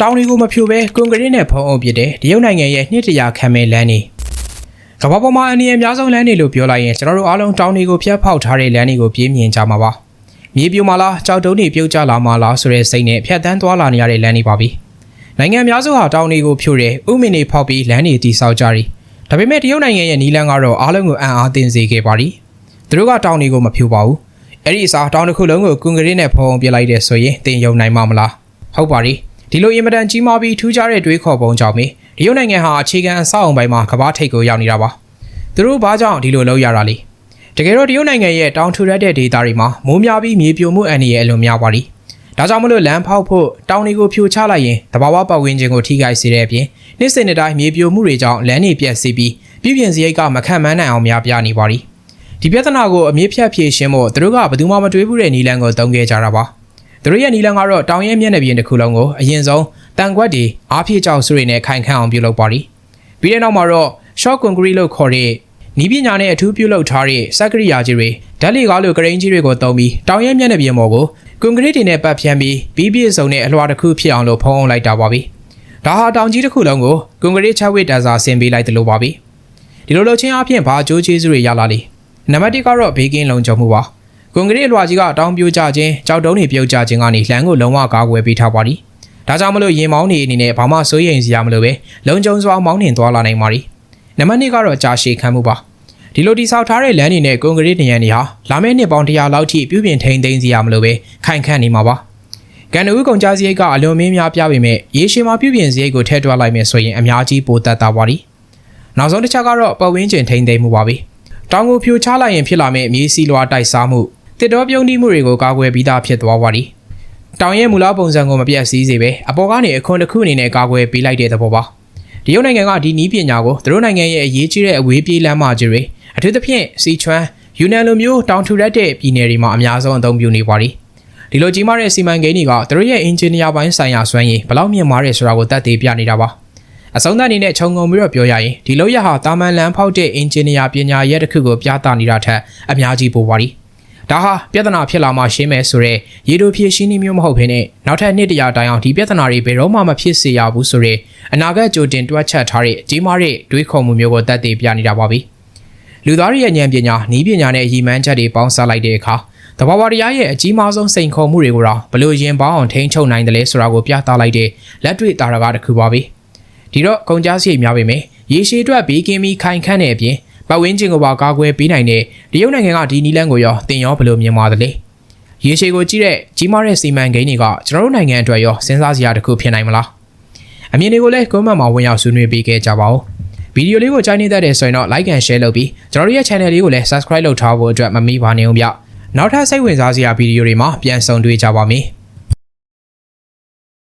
တောင်တွေကိုမဖြိုဘဲကွန်ကရစ်နဲ့ဖုံးအုပ်ပစ်တဲ့တရုတ်နိုင်ငံရဲ့နှစ်တရာခံမဲ့လမ်းနေကမ္ဘာပေါ်မှာအနည်းအများဆုံးလမ်းတွေလို့ပြောလိုက်ရင်ကျွန်တော်တို့အားလုံးတောင်တွေကိုဖျက်ဖောက်ထားတဲ့လမ်းတွေကိုပြင်းမြင်ကြမှာပါမြေပြိုမှာလားကြောက်တုံးတွေပြုတ်ကျလာမှာလားဆိုတဲ့စိတ်နဲ့ဖျက်တမ်းသွားလာနေရတဲ့လမ်းတွေပါပဲနိုင်ငံအများစုဟာတောင်တွေကိုဖြိုတယ်ဥမင်တွေဖောက်ပြီးလမ်းတွေတည်ဆောက်ကြတယ်ဒါပေမဲ့တရုတ်နိုင်ငံရဲ့နီလန်းကတော့အားလုံးကိုအံ့အားသင့်စေခဲ့ပါသည်သူတို့ကတောင်တွေကိုမဖြိုပါဘူးအဲ့ဒီအစားတောင်တစ်ခုလုံးကိုကွန်ကရစ်နဲ့ဖုံးပစ်လိုက်တဲ့ဆိုရင်တင်ယုံနိုင်မှာမလားဟုတ်ပါပြီ ဒီလိုအင်မတန်ကြီးမားပြီးထူးခြားတဲ့တွေးခေါ်ပုံကြောင့်မေတရုတ်နိုင်ငံဟာအခြေခံအဆောက်အုံပိုင်းမှာကမ္ဘာထိပ်ကိုရောက်နေတာပါသူတို့ဘာကြောင့်ဒီလိုလုပ်ရတာလဲတကယ်တော့တရုတ်နိုင်ငံရဲ့တောင်ထူရက်တဲ့ဒေသတွေမှာမိုးများပြီးမြေပြိုမှုအန္တရာယ်အလွန်များပါသည်ဒါကြောင့်မလို့လမ်းဖောက်ဖို့တောင်တွေကိုဖြိုချလိုက်ရင်တဘာဝပတ်ဝန်းကျင်ကိုထိခိုက်စေတဲ့အပြင်နေ့စဉ်နေ့တိုင်းမြေပြိုမှုတွေကြောင့်လမ်းတွေပြတ်စီပြီးပြည်ပြင်စရိတ်ကမခံမန်းနိုင်အောင်များပြားနေပါသည်ဒီပြဿနာကိုအမြင့်ဖြတ်ဖြေရှင်းဖို့သူတို့ကဘယ်သူမှမတွေးဘူးတဲ့နီလန်ကိုတုံးခဲ့ကြတာပါ သူတို့ရဲ့နီလန်ကတော့တောင်ရဲမျက်နှာပြင်တစ်ခုလုံးကိုအရင်ဆုံးတန်ခွက်တွေအားဖြည့်ကြောက်စုတွေနဲ့ခိုင်ခန့်အောင်ပြုလုပ်ပါသည်။ပြီးတဲ့နောက်မှာတော့ short concrete လို့ခေါ်တဲ့နီးပညာနဲ့အထူးပြုလုပ်ထားတဲ့စက်ကရိယာကြီးတွေဓာတ်လေကားလိုကရိန်းကြီးတွေကိုတုံးပြီးတောင်ရဲမျက်နှာပြင်ပေါ်ကိုကွန်ကရစ်တွေနဲ့ပတ်ဖြန်းပြီးပြီးပြည့်စုံတဲ့အလွှာတစ်ခုဖြစ်အောင်လို့ဖုံးအောင်လိုက်တာပါပဲ။ဒါဟာတောင်ကြီးတစ်ခုလုံးကိုကွန်ကရစ်ချက်ဝိတန်စာဆင်ပေးလိုက်တယ်လို့ပါပဲ။ဒီလိုလုပ်ချင်းအပြင်ဘာအကျိုးကျေးဇူးတွေရလာလဲ။နံပါတ်1ကတော့ဘေးကင်းလုံခြုံမှုပါ။ ကွန်ကရစ်လွှာကြီးကတောင်ပြိုကျခြင်းကြောက်တုံးတွေပြုတ်ကျခြင်းကနေလမ်းကိုလုံးဝကာကွယ်ပေးထားပါသည်။ဒါကြောင့်မလို့ရင်မောင်းနေအနေနဲ့ဘာမှစိုးရိမ်စရာမလိုပဲလုံခြုံစွာမောင်းနှင်သွားလာနိုင်ပါသည်။နံပါတ်2ကတော့ကြာရှည်ခံမှုပါ။ဒီလိုတိဆောက်ထားတဲ့လမ်းတွေနဲ့ကွန်ကရစ်နံရံတွေဟာလာမယ့်နှစ်ပေါင်း100လောက်ထိပြုပြင်ထိန်းသိမ်းစရာမလိုပဲခိုင်ခန့်နေမှာပါ။ကန်နဦးကုန်ကြစရိတ်ကအလွန်မင်းများပြပေမဲ့ရေရှည်မှာပြုပြင်စရိတ်ကိုထည့်တွက်လိုက်မယ်ဆိုရင်အများကြီးပိုသက်သာပါသည်။နောက်ဆုံးတစ်ချက်ကတော့ပတ်ဝန်းကျင်ထိန်းသိမ်းမှုပါပဲ။တောင်ကိုဖြိုချလိုက်ရင်ဖြစ်လာမယ့်မြေစီလွှာတိုက်စားမှု တစ်တော်ပြုံးတိမှုတွေကိုကာကွယ်ပြီးသားဖြစ်သွားပါသည်။တောင်ရဲ့မူလပုံစံကိုမပြတ်စည်းစေပဲအပေါ်ကနေအခွန်တစ်ခုအနေနဲ့ကာကွယ်ပေးလိုက်တဲ့သဘောပါ။တရုတ်နိုင်ငံကဒီနည်းပညာကိုသူတို့နိုင်ငံရဲ့အရေးကြီးတဲ့အဝေးပြေးလမ်းမကြီးတွေအထူးသဖြင့်စီချွမ်ယူနန်လိုမျိုးတောင်ထူရက်တဲ့ပြည်နယ်တွေမှာအများဆုံးအသုံးပြုနေပါသည်။ဒီလိုကြီးမားတဲ့စီမံကိန်းတွေကသူတို့ရဲ့အင်ဂျင်နီယာပိုင်းဆိုင်ရာစွမ်းရည်ဘယ်လောက်မြင့်မားတယ်ဆိုတာကိုသက်သေပြနေတာပါ။အဆုံးသတ်အနေနဲ့ခြုံငုံပြီးတော့ပြောရရင်ဒီလိုရဟာတာမန်လန်ဖောက်တဲ့အင်ဂျင်နီယာပညာရဲ့တစ်ခုကိုပြသနေတာထက်အများကြီးပိုပါသည်။ ဒါဟာပြဿနာဖြစ်လာမှရှင်းမယ်ဆိုတော့ရေတိုဖြည့်ရှင်းနည်းမျိုးမဟုတ်ဘဲနဲ့နောက်ထပ်နှစ်တရာတိုင်အောင်ဒီပြဿနာတွေဘယ်တော့မှမဖြစ်စေရဘူးဆိုတော့အနာဂတ်ကြိုတင်တွက်ချက်ထားတဲ့အကြီးမားတဲ့တွေးခေါ်မှုမျိုးကိုတတ်သိပြနေတာပါပဲ။လူသားတွေရဲ့ဉာဏ်ပညာနည်းပညာနဲ့ရည်မှန်းချက်တွေပေါင်းစပ်လိုက်တဲ့အခါတဘာဝတရားရဲ့အကြီးမားဆုံးစိန်ခေါ်မှုတွေကိုတော့ဘလို့ရင်ပေါင်းအောင်ထိန်းချုပ်နိုင်တယ်လဲဆိုတာကိုပြသလိုက်တဲ့လက်တွေ့တာရကတစ်ခုပါပဲ။ဒီတော့ကုန်ကြစရိတ်များပေမဲ့ရေရှည်အတွက်ဘေးကင်းပြီးခိုင်ခန့်တဲ့အပြင် ပတ်ဝန်းကျင်ကိုပါကာကွယ်ပေးနိုင်တဲ့တရုတ်နိုင်ငံကဒီနီလန်းကိုရောတင်ရောဘယ်လိုမြင်ပါသလဲရေရှည်ကိုကြည့်တဲ့ကြီးမားတဲ့စီမံကိန်းတွေကကျွန်တော်တို့နိုင်ငံအတွက်ရောစဉ်းစားစရာတစ်ခုဖြစ်နိုင်မလားအမြင်တွေကိုလည်း comment မှာဝင်ရောက်ဆွေးနွေးပေးခဲ့ကြပါဦးဗီဒီယိုလေးကိုကြိုက်နေတတ်တယ်ဆိုရင်တော့ like and share လုပ်ပြီးကျွန်တော်တို့ရဲ့ channel လေးကိုလည်း subscribe လုပ်ထားဖို့အတွက်မမေ့ပါနဲ့ဦးဗျနောက်ထပ်စိတ်ဝင်စားစရာဗီဒီယိုတွေမှာပြန်ဆုံတွေ့ကြပါမယ်